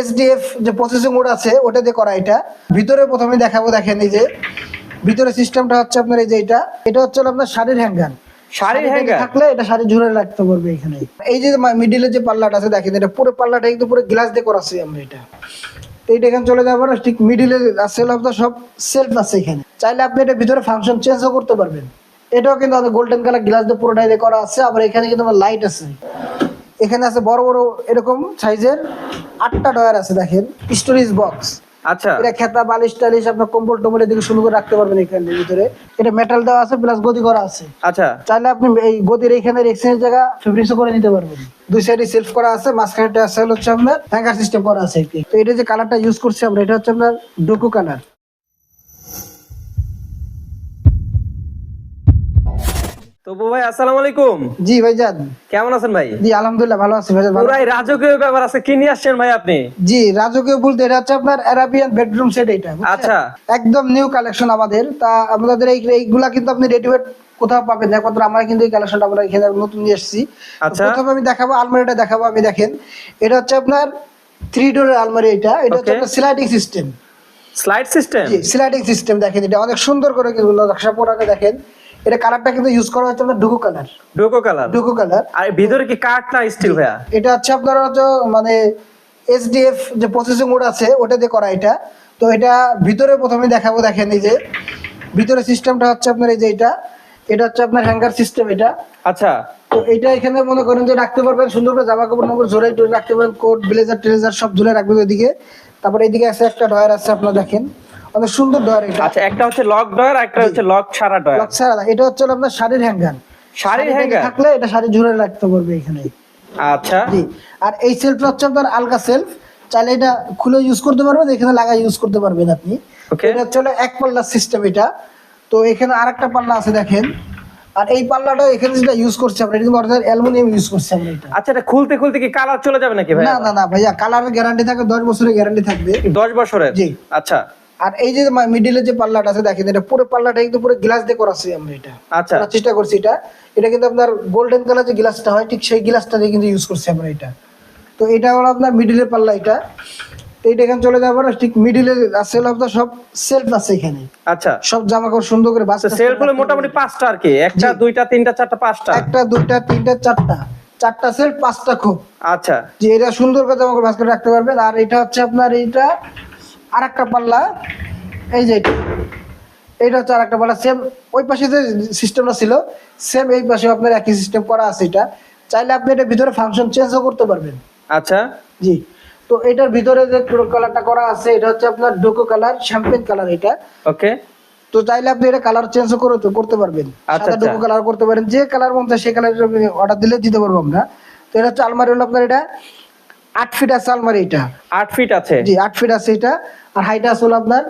SDF যে processing mode আছে ওটা দিয়ে করা এটা। ভিতরে প্রথমে দেখাবো দেখেন এই যে ভিতরে সিস্টেমটা হচ্ছে আপনার এই যে এটা। এটা হচ্ছে আপনার শাড়ির হ্যাঙ্গার শাড়ির hanger? থাকলে এটা শাড়ি ঝুলে রাখতে পারবে এখানে। এই যে মিডিলে যে পাল্লাটা আছে দেখেন এটা পুরো পাল্লাটা কিন্তু পুরো গ্লাস দিয়ে করা আছে আমরা এটা। এইটা এখানে চলে যাব না ঠিক মিডিলে আছে আপনার সব সেলফ আছে এখানে। চাইলে আপনি এটা ভিতরে ফাংশন চেঞ্জও করতে পারবেন। এটাও কিন্তু আমাদের গোল্ডেন কালার গ্লাস দিয়ে পুরোটাই দিয়ে করা আছে আবার এখানে কিন্তু আমার লাইট আছে। এখানে আছে বড় বড় এরকম সাইজের আটটা ডয়ার আছে দেখেন। Storage box. আচ্ছা। এটা খেতা বালিশ টালিশ আপনার কম্বল টম্বল এদিকে সুন্দর করে রাখতে পারবেন এখানে ভিতরে। এটা মেটাল দেওয়া আছে প্লাস গদি করা আছে। আচ্ছা। চাইলে আপনি এই গদির এইখানে এক্সচেঞ্জ জায়গা ফেব্রিক্সও করে নিতে পারবেন। দুই সাইডে সেলফ করা আছে মাঝখানে আছে হচ্ছে আপনার হ্যাঙ্গার সিস্টেম করা আছে তো এটা যে কালারটা ইউজ করছি আমরা এটা হচ্ছে আপনার ডোকো কালার তবু ভাই আসসালামু আলাইকুম। জি ভাইজান। কেমন আছেন ভাই? জি আলহামদুলিল্লাহ ভালো আছি ভাইজান ভালো পুরাই রাজকীয় ব্যাপার আছে কি নিয়ে আসছেন ভাই আপনি? জি রাজকীয় বলতে এটা হচ্ছে আপনার অ্যারাবিয়ান বেডরুম সেট এটা আচ্ছা। একদম নিউ কালেকশন আমাদের। তা আমাদের এইগুলা কিন্তু আপনি রেডিমেড কোথাও পাবেন না একমাত্র আমরা কিন্তু এই কালেকশনটা আমরা এখানে নতুন নিয়ে এসেছি। আচ্ছা। প্রথমে আমি দেখাবো আলমারিটা দেখাবো আমি দেখেন। এটা হচ্ছে আপনার থ্রি ডোরের আলমারি এটা এটা হচ্ছে স্লাইডিং সিস্টেম স্লাইড সিস্টেম জি স্লাইডিং সিস্টেম দেখেন এটা অনেক সুন্দর করে কিন্তু নকশা দেখেন। এটা কালারটা কিন্তু ইউজ করা হচ্ছে আপনার Duco colour. Duco colour? Duco colour. আর ভিতরে কি কাঠ না স্টিল ভাইয়া? এটা হচ্ছে আপনার হচ্ছে মানে এসডিএফ যে প্রসেসিং মোড আছে ওটা দিয়ে করা এটা। তো এটা ভিতরে প্রথমে দেখাবো দেখেন এই যে। ভিতরে সিস্টেমটা হচ্ছে আপনার এই যে এটা। এটা হচ্ছে আপনার হ্যাঙ্গার সিস্টেম এটা। আচ্ছা। তো এটা এখানে মনে করেন যে রাখতে পারবেন সুন্দর করে জামা কাপড় নম্বর টরে রাখতে পারেন কোট ব্লেজার ট্রেজার সব ঝুলে রাখবেন ওইদিকে। তারপরে এইদিকে আছে একটা ডয়ার আছে আপনার দেখেন। অনেক সুন্দর ডয়ার এটা। আচ্ছা একটা হচ্ছে লক ডয়ার একটা হচ্ছে লক ছাড়া ডয়ার। লক ছাড়া এটা হচ্ছে আপনার শাড়ির হ্যাঙ্গার। শাড়ির হ্যাঙ্গার? থাকলে এটা শাড়ি ঝুলে রাখতে পারবে এখানে। আচ্ছা। জি। আর এই সেলফটা হচ্ছে আপনার আলগা সেলফ চাইলে এটা খুলে ইউজ করতে পারবেন এখানে লাগা ইউজ করতে পারবেন আপনি। এটা হচ্ছে এক পাল্লার সিস্টেম এটা। তো এখানে আরেকটা পাল্লা আছে দেখেন। আর এই পাল্লাটা এখানে যেটা ইউজ করছি আমরা এটা কিন্তু অ্যালুমিনিয়াম ইউজ করছি আমরা এটা। আচ্ছা এটা খুলতে খুলতে কি কালার চলে যাবে নাকি ভাই না না না ভাইয়া কালারের গ্যারান্টি থাকে দশ বছরের গ্যারান্টি থাকবে। দশ বছরের? জি। আচ্ছা। আর এই যে মিডিলে যে পাল্লাটা আছে দেখেন এটা পুরো পাল্লাটা কিন্তু পুরো গ্লাস দিয়ে করাছি আমরা এটা। আচ্ছা। চেষ্টা করছি এটা। এটা কিন্তু আপনার গোল্ডেন কালার যে গ্লাসটা হয় ঠিক সেই গ্লাসটা দিয়ে কিন্তু ইউজ করছি আমরা এটা। তো এটা হলো আপনার মিডিলের পাল্লা এটা। তো এটা এখানে চলে যাব না ঠিক মিডিলে আছে হলো আপনার সব সেলফ আছে এখানে। আচ্ছা। সব জামা কাপড় সুন্দর করে বাস সেলফগুলো মোটামুটি পাঁচটা আর কি? একটা দুইটা তিনটা চারটা পাঁচটা? একটা দুইটা তিনটা চারটা। চারটা সেলফ পাঁচটা খুব। আচ্ছা। যে এটা সুন্দর করে জামা কাপড় ভাস করে রাখতে পারবেন। আর এটা হচ্ছে আপনার এইটা আর একটা পাল্লা এই যে এটা। এটা হচ্ছে আর একটা পাল্লা সেম ওই পাশে যে সিস্টেমটা ছিল সেম এই পাশে আপনার একই সিস্টেম করা আছে এটা। চাইলে আপনি এটা ভিতরে ফাংশন চেঞ্জও করতে পারবেন। আচ্ছা। জি। তো এটার ভিতরে যে কালারটা করা আছে এটা হচ্ছে আপনার ডোকো কালার শ্যাম্পেন কালার এটা। ওকে। তো চাইলে আপনি এটা কালার চেঞ্জ করে করতে পারবেন। আচ্ছা, সাদা ডোকো আচ্ছা। কালার করতে পারেন যে কালার মন চায় সেই কালার অর্ডার দিলে দিতে পারব আমরা। তো এটা হচ্ছে আলমারি হলো আপনার এটা। আট ফিট আছে আলমারি এটা। আট ফিট আছে? জি আট ফিট আছে এটা। আর হাইট আছে হলো আপনার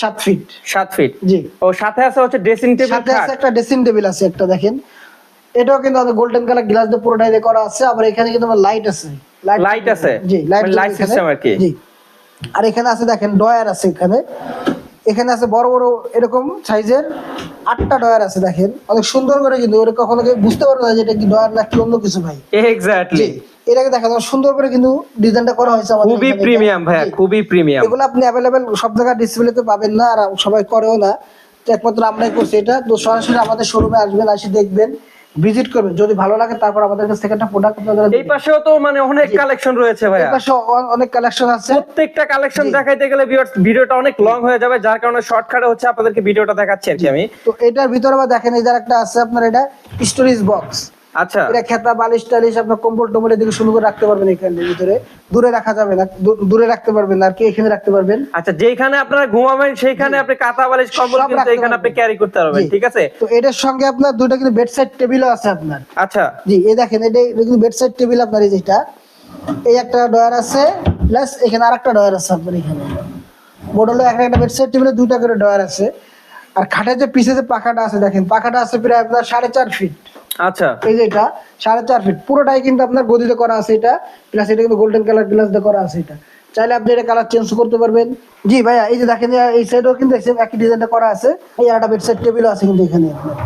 সাত ফিট সাত ফিট জি। ও সাথে আছে হচ্ছে ড্রেসিং টেবিল সাথে আছে একটা ড্রেসিং টেবিল আছে একটা দেখেন। এটাও কিন্তু আমাদের গোল্ডেন কালার গ্লাস দিয়ে পুরোটাই দিয়ে করা আছে আবার এখানে কিন্তু আমার লাইট আছে। লাইট আছে? জি লাইট সিস্টেম আর কি? জি। আর এখানে আছে দেখেন ডয়ার আছে এখানে। এখানে আছে বড় বড় এরকম সাইজের আটটা ডয়ার আছে দেখেন। অনেক সুন্দর করে কিন্তু ওরা কখনো বুঝতে পারবে না যে এটা কি ডয়ার না কি অন্য কিছু ভাই। এক্স্যাক্টলি এটাকে দেখেন অনেক সুন্দর করে কিন্তু ডিজাইনটা করা হয়েছে আমাদের খুবই প্রিমিয়াম ভাইয়া খুবই প্রিমিয়াম এগুলো আপনি অ্যাভেলেবেল সব জায়গায় ডিসপ্লেতে পাবেন না আর সবাই করেও না। তো একমাত্র আমরাই করছি এটা। তো সরাসরি আমাদের শোরুমে আসবেন আসি দেখবেন। ভিজিট করবেন যদি ভালো লাগে তারপর আমাদের কাছ থেকে একটা প্রোডাক্ট আপনাদের এই পাশেও তো মানে অনেক কালেকশন রয়েছে ভাই এই পাশে অনেক কালেকশন আছে। প্রত্যেকটা কালেকশন দেখাইতে গেলে ভিউয়ার্স ভিডিওটা অনেক লং হয়ে যাবে যার কারণে শর্টকাটে হচ্ছে আপনাদেরকে ভিডিওটা দেখাচ্ছি আর কি আমি। তো এটার ভিতরে আবার দেখেন এই যে একটা আছে আপনার এটা স্টোরেজ বক্স আচ্ছা। এটা খেতা বালিশ টালিশ আপনার কম্বল টম্বল এদিকে সুন্দর করে রাখতে পারবেন এখানে ভিতরে। দূরে রাখা যাবে না দূরে রাখতে পারবেন না আর কি এখানে রাখতে পারবেন। আচ্ছা যেখানে আপনারা ঘুমাবেন সেইখানে আপনি কাঁথা বালিশ কম্বল কিন্তু এখানে আপনি ক্যারি করতে পারবেন ঠিক আছে? তো এটার সঙ্গে আপনার দুটো কিন্তু বেডসাইড টেবিলও আছে আপনার। আচ্ছা। জি এই দেখেন এটা কিন্তু বেডসাইড টেবিল আপনার এই যেটা এই একটা ডয়ার আছে প্লাস এখানে আরেকটা ডয়ার আছে আপনার এখানে। হলো একটা একটা বেডসাইড টেবিলে দুইটা করে ডয়ার আছে। আর খাটের যে পিছে যে পাখাটা আছে দেখেন পাখাটা আছে প্রায় আপনার সাড়ে চার ফিট আচ্ছা। এই যে এটা সাড়ে চার ফিট পুরোটাই কিন্তু আপনার গদিতে করা আছে এটা প্লাস এটা কিন্তু গোল্ডেন কালার গ্লাস দিয়ে করা আছে এটা। চাইলে আপনি এটা কালার চেঞ্জ করতে পারবেন। জি ভাইয়া এই যে দেখেন এই সাইডেও কিন্তু একই ডিজাইনটা করা আছে। এই একটা বেডসাইড টেবিলও আছে কিন্তু এখানে আপনার।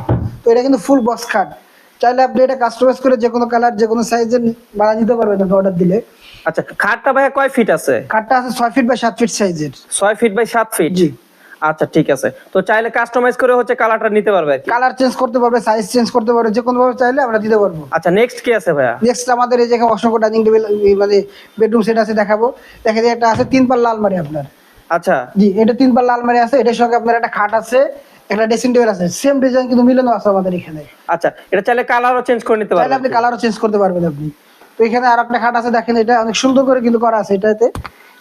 তো এটা কিন্তু ফুল বক্স খাট। চাইলে আপনি এটা কাস্টমাইজ করে যে কোনো কালার যে কোনো সাইজের বানা দিতে পারবেন আপনি অর্ডার দিলে। আচ্ছা খাটটা ভাইয়া কয় ফিট আছে? কাঠটা আছে ছয় ফিট বা সাত ফিট সাইজের ছয় ফিট বাই সাত ফিট জি। আচ্ছা ঠিক আছে। তো চাইলে কাস্টমাইজ করে হচ্ছে কালারটা নিতে পারবে। কালার চেঞ্জ করতে পারবে সাইজ চেঞ্জ করতে পারবে যে কোনো ভাবে চাইলে আমরা দিতে পারব। আচ্ছা নেক্সট কি আছে ভাইয়া? নেক্সট আমাদের এই জায়গায় অসংখ্য ডাইনিং টেবিল মানে বেডরুম সেট আছে দেখাবো। দেখেন এই একটা আছে তিন পাল্লা আলমারি আপনার। আচ্ছা। জি এটা তিন পাল্লা আলমারি আছে এটার সঙ্গে আপনার একটা খাট আছে একটা ড্রেসিং টেবিল আছে। সেম ডিজাইন কিন্তু মিলানো আছে আমাদের এখানে। আচ্ছা এটা চাইলে কালারও চেঞ্জ করে নিতে চাইলে আপনি পারবেন কালারও চেঞ্জ করতে পারবেন আপনি। তো এখানে আর একটা খাট আছে দেখেন এটা অনেক সুন্দর করে কিন্তু করা আছে এটাতে।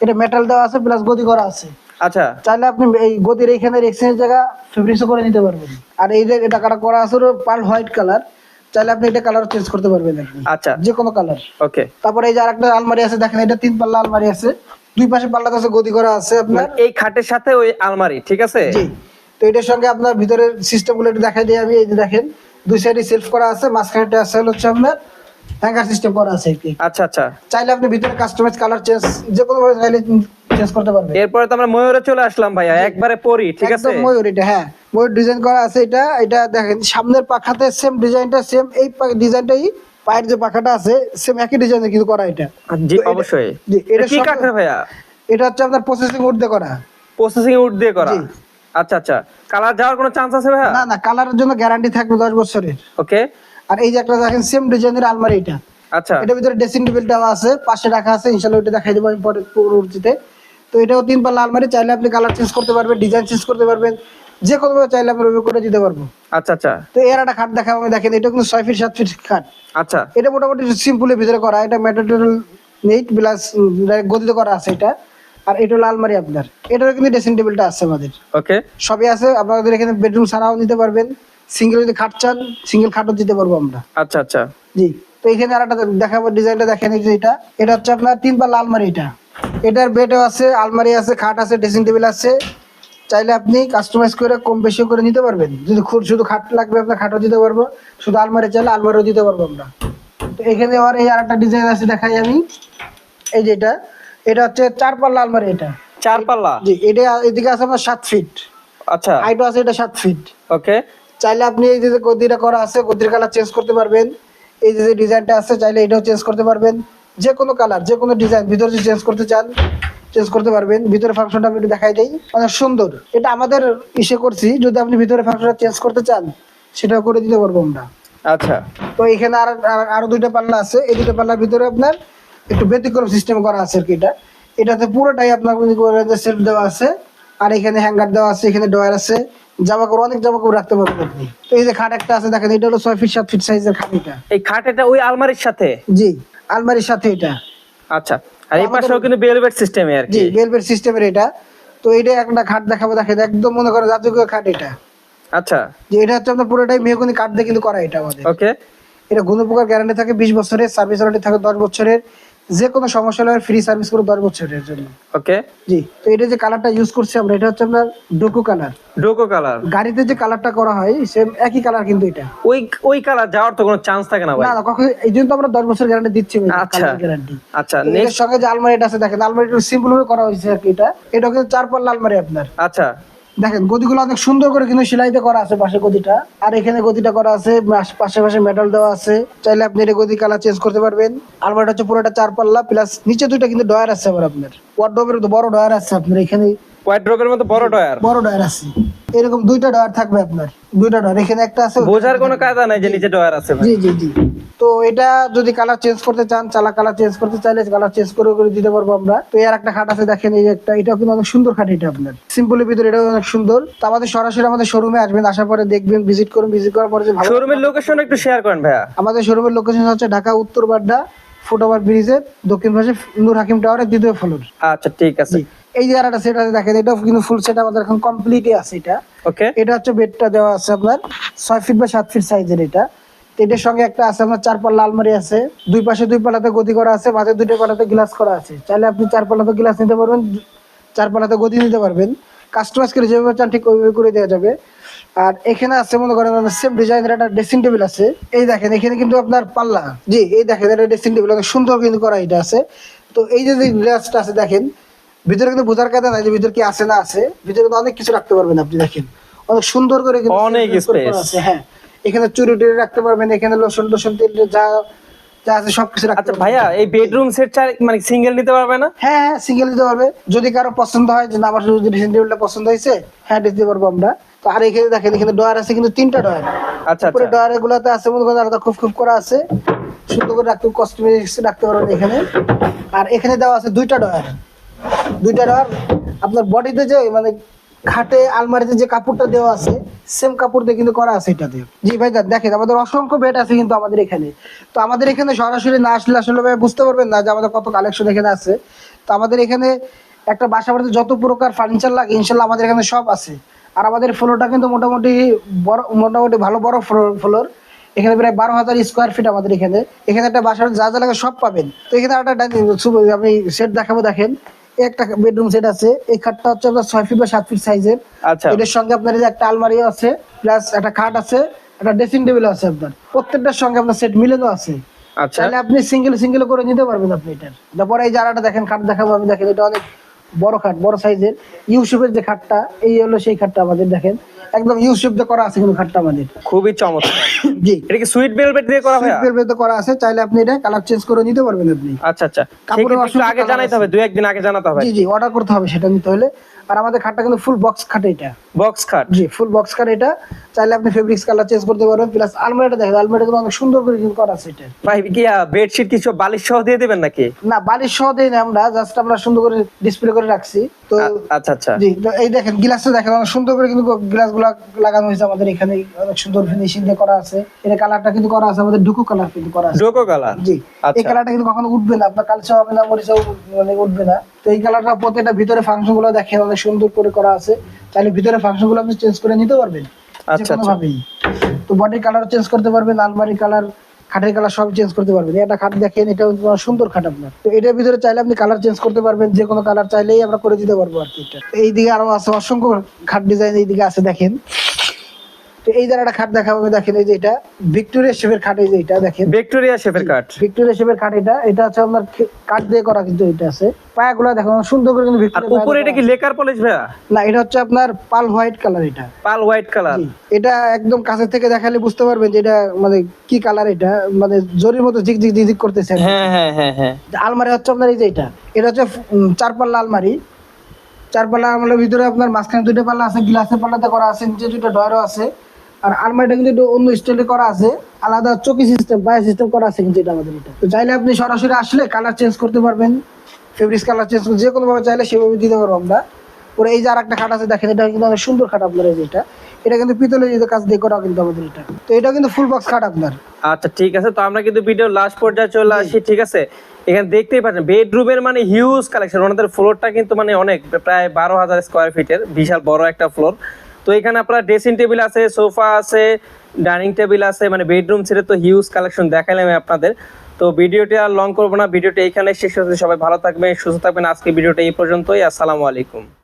এটা মেটাল দেওয়া আছে প্লাস গদি করা আছে। আচ্ছা। চাইলে আপনি এই গদির এইখানে এক্সচেঞ্জ জায়গা ফেব্রিক্সও করে নিতে পারবেন। আর এই যে এটা কাটা করা আছে পাল হোয়াইট কালার চাইলে আপনি এটা কালার চেঞ্জ করতে পারবেন আচ্ছা। যে কোনো কালার। ওকে। তারপরে এই যে আরেকটা আলমারি আছে দেখেন এটা তিন পাল্লা আলমারি আছে। দুই পাশে পাল্লাতে আছে গদি করা আছে আপনার। এই খাটের সাথে ওই আলমারি ঠিক আছে? জি। তো এটার সঙ্গে আপনার ভিতরের সিস্টেমগুলো একটু দেখাই দিই আমি এই যে দেখেন দুই সাইডে সেলফ করা আছে মাঝখানেটা আছে হচ্ছে আপনার হ্যাঙ্গার সিস্টেম করা আছে কি। আচ্ছা আচ্ছা। চাইলে আপনি ভিতরে কাস্টমাইজ কালার চেঞ্জ যে কোনো ভাবে চাইলে চেঞ্জ করতে পারবেন। এরপরে তো আমরা ময়ূরে চলে আসলাম ভাইয়া একবারে পরি ঠিক আছে? একদম ময়ূর এটা হ্যাঁ। ময়ূর ডিজাইন করা আছে এটা এটা দেখেন সামনের পাখাতে সেম ডিজাইনটা সেম এই ডিজাইনটাই পায়ের যে পাখাটা আছে সেম একই ডিজাইনের কিন্তু করা এটা। জি অবশ্যই। জি, এটা কি কাঠের ভাইয়া? এটা হচ্ছে আপনার প্রসেসিং উড দিয়ে করা। প্রসেসিং উড দিয়ে করা? আচ্ছা আচ্ছা। কালার যাওয়ার কোনো চান্স আছে ভাইয়া? না না কালারের জন্য গ্যারান্টি থাকবে দশ বছরের। ওকে আর এই যে একটা দেখেন সেম ডিজাইনের আলমারি এটা। আচ্ছা। এটার ভিতরে ড্রেসিং টেবিলটাও আছে পাশে রাখা আছে ইনশাল্লাহ ওইটা দেখাই দেবো আমি পরে পরবর্তীতে। তো এটাও তিন পাল্লা আলমারি চাইলে আপনি কালার চেঞ্জ করতে পারবেন ডিজাইন চেঞ্জ করতে পারবেন যে কোনো ভাবে চাইলে আমরা করে দিতে পারব। আচ্ছা আচ্ছা। তো এর একটা খাট দেখাবো আমি দেখেন এটা কিন্তু ছয় ফিট সাত ফিট খাট। আচ্ছা। এটা মোটামুটি সিম্পলের ভিতরে করা এটা ম্যাটেরিয়াল নেট প্লাস গদিতে করা আছে এটা। আর এটা হলো আলমারি আপনার। এটারও কিন্তু ড্রেসিং টেবিলটা আছে আমাদের। ওকে সবই আছে আপনাদের এখানে বেডরুম ছাড়াও নিতে পারবেন। সিঙ্গেল যদি খাট চান সিঙ্গেল খাটও দিতে পারব আমরা। আচ্ছা আচ্ছা। জি তো এখানে আর একটা দেখাবো ডিজাইনটা দেখেন এই যে এটা। এটা হচ্ছে আপনার তিন পাল্লা আলমারি এটা। এটার বেডও আছে আলমারি আছে খাট আছে ড্রেসিং টেবিল আছে। চাইলে আপনি কাস্টমাইজ করে কম বেশি করে নিতে পারবেন। যদি খুব শুধু খাট লাগবে আপনার খাটও দিতে পারব। শুধু আলমারি চাইলে আলমারিও দিতে পারব আমরা। তো এখানে আবার এই আর একটা ডিজাইন আছে দেখাই আমি। এই যে এটা। এটা হচ্ছে চার পাল্লা আলমারি এটা। চার পাল্লা? জি এটা এদিকে আছে আপনার সাত ফিট আচ্ছা। হাইটও আছে এটা সাত ফিট ওকে চাইলে আপনি এই যে গদিটা করা আছে গদির কালার চেঞ্জ করতে পারবেন। এই যে ডিজাইনটা আছে চাইলে এটাও চেঞ্জ করতে পারবেন। যে কোনো কালার যে কোনো ডিজাইন ভিতরে যদি চেঞ্জ করতে চান চেঞ্জ করতে পারবেন। ভিতরে ফাংশনটা আমি একটু দেখাই দিই। অনেক সুন্দর। এটা আমাদের ইসে করছি। যদি আপনি ভিতরে ফাংশনটা চেঞ্জ করতে চান সেটাও করে দিতে পারব আমরা। আচ্ছা। তো এখানে আর আর- আরও দুইটা পাল্লা আছে। এই দুইটা পাল্লার ভিতরে আপনার একটু ব্যতিক্রম সিস্টেম করা আছে আর কি এটা। এটাতে পুরোটাই আপনার সেলফ দেওয়া আছে। আর এখানে হ্যাঙ্গার দেওয়া আছে এখানে ডয়ার আছে। জামা কাপড় অনেক জামা কাপড় রাখতে পারবেন আপনি। তো এই যে খাট একটা আছে দেখেন এটা হলো ছয় ফিট সাত ফিট সাইজের খাট এটা। এই খাট এটা ওই আলমারির সাথে? জি আলমারির সাথে এটা। আচ্ছা আর এই পাশেও কিন্তু বেলভেট সিস্টেমে আর জি কি বেলভেট সিস্টেমের এটা। তো এটা একটা খাট দেখাবো দেখেন একদম মনে করেন জাতীয় খাট এটা। আচ্ছা। যে এটা হচ্ছে আপনার পুরোটাই মেহগুনি কাঠ দিয়ে কিন্তু করা এটা আমাদের। ওকে এটা কোনো প্রকার গ্যারান্টি থাকে বিশ বছরের সার্ভিস ওয়ারেন্টি থাকে দশ বছরের। যে কোনো সমস্যা হলে ফ্রি সার্ভিস করে দশ বছরের জন্য। ওকে জি তো এটা যে কালারটা ইউজ করছি আমরা এটা হচ্ছে আপনার ডোকো কালার ডোকো কালার গাড়িতে যে কালারটা করা হয় সেম একই কালার কিন্তু এটা। ওই ওই কালার যাওয়ার তো কোনো চান্স থাকে না ভাই। না কখন এই জন্য তো আমরা দশ বছর গ্যারান্টি দিচ্ছি আচ্ছা। গ্যারান্টি আচ্ছা এর নেক্সট সঙ্গে যে আলমারিটা আছে দেখেন আলমারিটা সিম্পল ভাবে করা হয়েছে আর কি এটা। এটা কিন্তু চার পাল্লা আলমারি আপনার। আচ্ছা। দেখেন, গদিগুলো অনেক সুন্দর করে কিন্তু সেলাইতে করা আছে পাশে গদিটা। আর এখানে গদিটা করা আছে, পাশে পাশে মেটাল দেওয়া আছে। চাইলে আপনি এটা গদি কালার চেঞ্জ করতে পারবেন। আলমারিটা হচ্ছে পুরোটা চার পাল্লা প্লাস নিচে দুইটা কিন্তু ডয়ার আছে আবার আপনার। ওয়ার্ডোবের বড় ডয়ার আছে আপনার এখানে। হোয়াইট ড্রপের মতো বড় ডয়ার বড় ডয়ার আছে। এরকম দুইটা ডয়ার থাকবে আপনার। দুইটা ডয়ার এখানে একটা আছে বোঝার কোনো কায়দা নাই যে নিচে ডয়ার আছে জি জি জি। তো এটা যদি কালার চেঞ্জ করতে চান চালা কালার চেঞ্জ করতে চাইলে কালার চেঞ্জ করে করে দিতে পারব আমরা। তো এর একটা খাট আছে দেখেন এই একটা। এটাও কিন্তু অনেক সুন্দর খাট এটা আপনার। সিম্পলের ভিতরে এটাও অনেক সুন্দর। তো আমাদের সরাসরি আমাদের শোরুমে আসবেন আসার পরে দেখবেন ভিজিট করুন ভিজিট করার পরে যে শোরুমের লোকেশন একটু শেয়ার করেন ভাইয়া। আমাদের শোরুমের লোকেশন হচ্ছে ঢাকা উত্তর বাড্ডা ফুটওভার ব্রিজের দক্ষিণ পাশে নূর হাকিম টাওয়ারের দ্বিতীয় ফ্লোর আচ্ছা ঠিক আছে। এই যে আর একটা সেট আছে দেখেন এটাও কিন্তু ফুল সেট আমাদের এখন কমপ্লিটই আছে এটা। ওকে এটা হচ্ছে বেডটা দেওয়া আছে আপনার ছয় ফিট বা সাত ফিট সাইজের এটা। এটার সঙ্গে একটা আছে আপনার চার পাল্লা আলমারি আছে। দুই পাশে দুই পাল্লাতে গদি করা আছে মাঝে দুইটা পাল্লাতে গ্লাস করা আছে। চাইলে আপনি চার পাল্লাতে গ্লাস নিতে পারবেন চার পাল্লাতে গদি নিতে পারবেন। কাস্টমাইজ করে যেভাবে চান ঠিক ওইভাবে করে দেওয়া যাবে। আর এখানে আছে মনে করেন সেম ডিজাইনের একটা ড্রেসিং টেবিল আছে। এই দেখেন এখানে কিন্তু আপনার পাল্লা। জি এই দেখেন এটা ড্রেসিং টেবিল অনেক সুন্দর কিন্তু করা এটা আছে। তো এই যে যে গ্লাসটা আছে দেখেন ভিতরে কিন্তু বোঝার কথা নাই যে ভিতরে কি আছে না আছে। ভিতরে কিন্তু অনেক কিছু রাখতে পারবেন আপনি দেখেন। অনেক সুন্দর করে কিন্তু অনেক। আছে, হ্যাঁ। এখানে চুরি টুরি রাখতে পারবেন এখানে লোশন টোশন তেল যা যা আছে সবকিছু রাখতে আচ্ছা ভাইয়া এই বেডরুম সেটটা মানে সিঙ্গেল নিতে পারবে না? হ্যাঁ হ্যাঁ সিঙ্গেল দিতে পারবে। যদি কারও পছন্দ হয় যে না আমার যদি ড্রেসিং টেবিলটা পছন্দ হয়েছে হ্যাঁ দিতে পারব আমরা। তো আর এখানে দেখেন এখানে ডয়ার আছে কিন্তু তিনটা ডয়ার আচ্ছা উপরে আচ্ছা। ডয়ার গুলাতে আছে মনে করেন আলাদা খুব খুব করা আছে। সুন্দর করে রাখতে কস্টমেটিক্স রাখতে পারবেন এখানে। আর এখানে দেওয়া আছে দুইটা ডয়ার দুইটা ডয়ার আপনার বডিতে যে মানে খাটে, আলমারিতে যে কাপড়টা দেওয়া আছে সেম কাপড় দিয়ে কিন্তু করা আছে এটাতে। জি ভাই দেখেন, আমাদের অসংখ্য বেড আছে কিন্তু আমাদের এখানে। তো আমাদের এখানে সরাসরি না আসলে আসলে ভাই বুঝতে পারবেন না যে আমাদের কত কালেকশন এখানে আছে। তো আমাদের এখানে একটা বাসা বাড়িতে যত প্রকার ফার্নিচার লাগে, ইনশাল্লাহ আমাদের এখানে সব আছে। আর আমাদের ফ্লোরটা কিন্তু মোটামুটি বড়, মোটামুটি ভালো বড় ফ্লোর এখানে প্রায় বারো হাজার স্কোয়ার ফিট আমাদের এখানে। এখানে একটা বাসার যা যা লাগে সব পাবেন। তো এখানে একটা আমি সেট দেখাবো, দেখেন। একটা বেডরুম সেট আছে। এই খাটটা হচ্ছে আপনার ছয় ফিট বা সাত ফিট সাইজের আচ্ছা। এটার সঙ্গে আপনার যে একটা আলমারিও আছে প্লাস একটা খাট আছে একটা ড্রেসিং টেবিল আছে আপনার। প্রত্যেকটার সঙ্গে আপনার সেট মিলেও আছে। আচ্ছা। তাহলে আপনি সিঙ্গেল সিঙ্গেল করে নিতে পারবেন আপনি এটার। তারপরে এই জায়গাটা দেখেন খাট দেখাবো আমি। দেখেন এটা অনেক বড় খাট বড় সাইজের ইউসুফের যে খাটটা এই হলো সেই খাটটা আমাদের দেখেন। একদম ইউসুফ দিয়ে করা আছে কিন্তু খাটটা আমাদের। খুবই চমৎকার। জি। এটা কি সুইট ভেলভেট দিয়ে করা ভাইয়া? সুইট ভেলভেটে করা আছে চাইলে আপনি এটা কালার চেঞ্জ করে নিতে পারবেন আপনি। আচ্ছা আচ্ছা। কাপড়ের একটু আগে জানাইতে হবে দুই একদিন আগে জানাতে হবে। জি জি অর্ডার করতে হবে সেটা নিতে হলে। আর আমাদের খাটটা কিন্তু ফুল বক্স খাট এটা। বক্স খাট? জি ফুল বক্স খাট এটা। চাইলে আপনি ফেব্রিক্স কালার চেঞ্জ করতে পারবেন প্লাস আলমারিটা দেখেন আলমারিটা কিন্তু অনেক সুন্দর করে কিন্তু করা আছে এটা। ভাই কি বেডশিট কিছু বালিশ সহ দিয়ে দিবেন নাকি? না বালিশ সহ দেই না আমরা জাস্ট আমরা সুন্দর করে ডিসপ্লে করে রাখছি। তো আচ্ছা আচ্ছা। জি তো এই দেখেন গ্লাসটা দেখেন অনেক সুন্দর করে কিন্তু গ্লাস গুলা লাগানো হয়েছে আমাদের এখানে অনেক সুন্দর ফিনিশিং দিয়ে করা আছে। এর কালারটা কিন্তু করা আছে আমাদের ডুকো কালার কিন্তু করা আছে। Duco colour? জি এই আচ্ছা। কালারটা কিন্তু কখনো উঠবে না আপনার কালচা হবে না মরিচাও মানে উঠবে না। তো এই কালারটা প্রত্যেকটা ভিতরে ফাংশনগুলো দেখেন অনেক সুন্দর করে করা আছে। তাহলে ভিতরে ফাংশনগুলো আপনি চেঞ্জ করে নিতে পারবেন আচ্ছা, ভাবেই তো বডির কালার চেঞ্জ করতে পারবেন আলমারি কালার খাটের কালার সব চেঞ্জ করতে পারবেন। এটা খাট দেখেন এটা সুন্দর খাট আপনার। তো এটার ভিতরে চাইলে আপনি কালার চেঞ্জ করতে পারবেন, যে কোনো কালার চাইলেই আমরা করে দিতে পারব আর কি এটা। এইদিকে আরও আছে, অসংখ্য খাট ডিজাইন এইদিকে আছে, দেখেন। তো এই যারা একটা খাট দেখাবো আমি দেখেন এই যে এটা। ভিক্টোরিয়া শেপের খাট এই যে এটা দেখেন। ভিক্টোরিয়া শেফের কাঠ ভিক্টোরিয়া শেপের কাঠ এটা। এটা হচ্ছে আপনার কাঠ দিয়ে করা কিন্তু এটা আছে। পায়াগুলো দেখো সুন্দর করে কিন্তু আর ভিক্টোরিয়া উপরে এটা কি লেকার পলিশ ভাইয়া? না এটা হচ্ছে আপনার পাল হোয়াইট কালার এটা। Pale white colour. এটা একদম কাছে থেকে দেখালে বুঝতে পারবেন যে এটা মানে কি কালার এটা। মানে জরির মতো ঝিক ঝিক ঝিক করতেছে হ্যাঁ হ্যাঁ হ্যাঁ হ্যাঁ। আলমারি হচ্ছে আপনার এই যে এটা। এটা হচ্ছে চার পাল্লা আলমারি। চার পাল্লা আলমারির ভিতরে আপনার মাঝখানে দুটো পাল্লা আছে গ্লাসের পাল্লাতে করা আছে নিচে দুটো ডয়ারও আছে। আর আলমারিটা কিন্তু একটু অন্য স্টাইলে করা আছে। আলাদা চকি সিস্টেম বাই সিস্টেম করা আছে কিন্তু এটা আমাদের এটা। তো চাইলে আপনি সরাসরি আসলে কালার চেঞ্জ করতে পারবেন। ফেব্রিক্স কালার চেঞ্জ করে যে কোনো ভাবে চাইলে সেভাবে দিতে পারব আমরা। পরে এই যে আর একটা খাট আছে দেখেন এটা কিন্তু অনেক সুন্দর খাট আপনার এই যে এটা। এটা কিন্তু পিতলের যে কাজ দিয়ে করা কিন্তু আমাদের এটা। তো এটা কিন্তু ফুল বক্স খাট আপনার। আচ্ছা ঠিক আছে। তো আমরা কিন্তু ভিডিও লাস্ট পর্যায়ে চলে আসি ঠিক আছে? এখানে দেখতেই পাচ্ছেন বেডরুমের মানে হিউজ কালেকশন ওনাদের ফ্লোরটা কিন্তু মানে অনেক প্রায় বারো হাজার স্কোয়ার ফিটের বিশাল বড় একটা ফ্লোর তো এখানে আপনার ড্রেসিং টেবিল আছে সোফা আছে ডাইনিং টেবিল আছে মানে বেডরুম ছেড়ে তো হিউজ কালেকশন দেখালাম আপনাদের। তো ভিডিওটি আর লং করব না, ভিডিওটি এখানে শেষ হচ্ছে সবাই ভালো থাকবেন, সুস্থ থাকবেন। আজকে ভিডিওটা এই পর্যন্তই। আসসালামু আলাইকুম।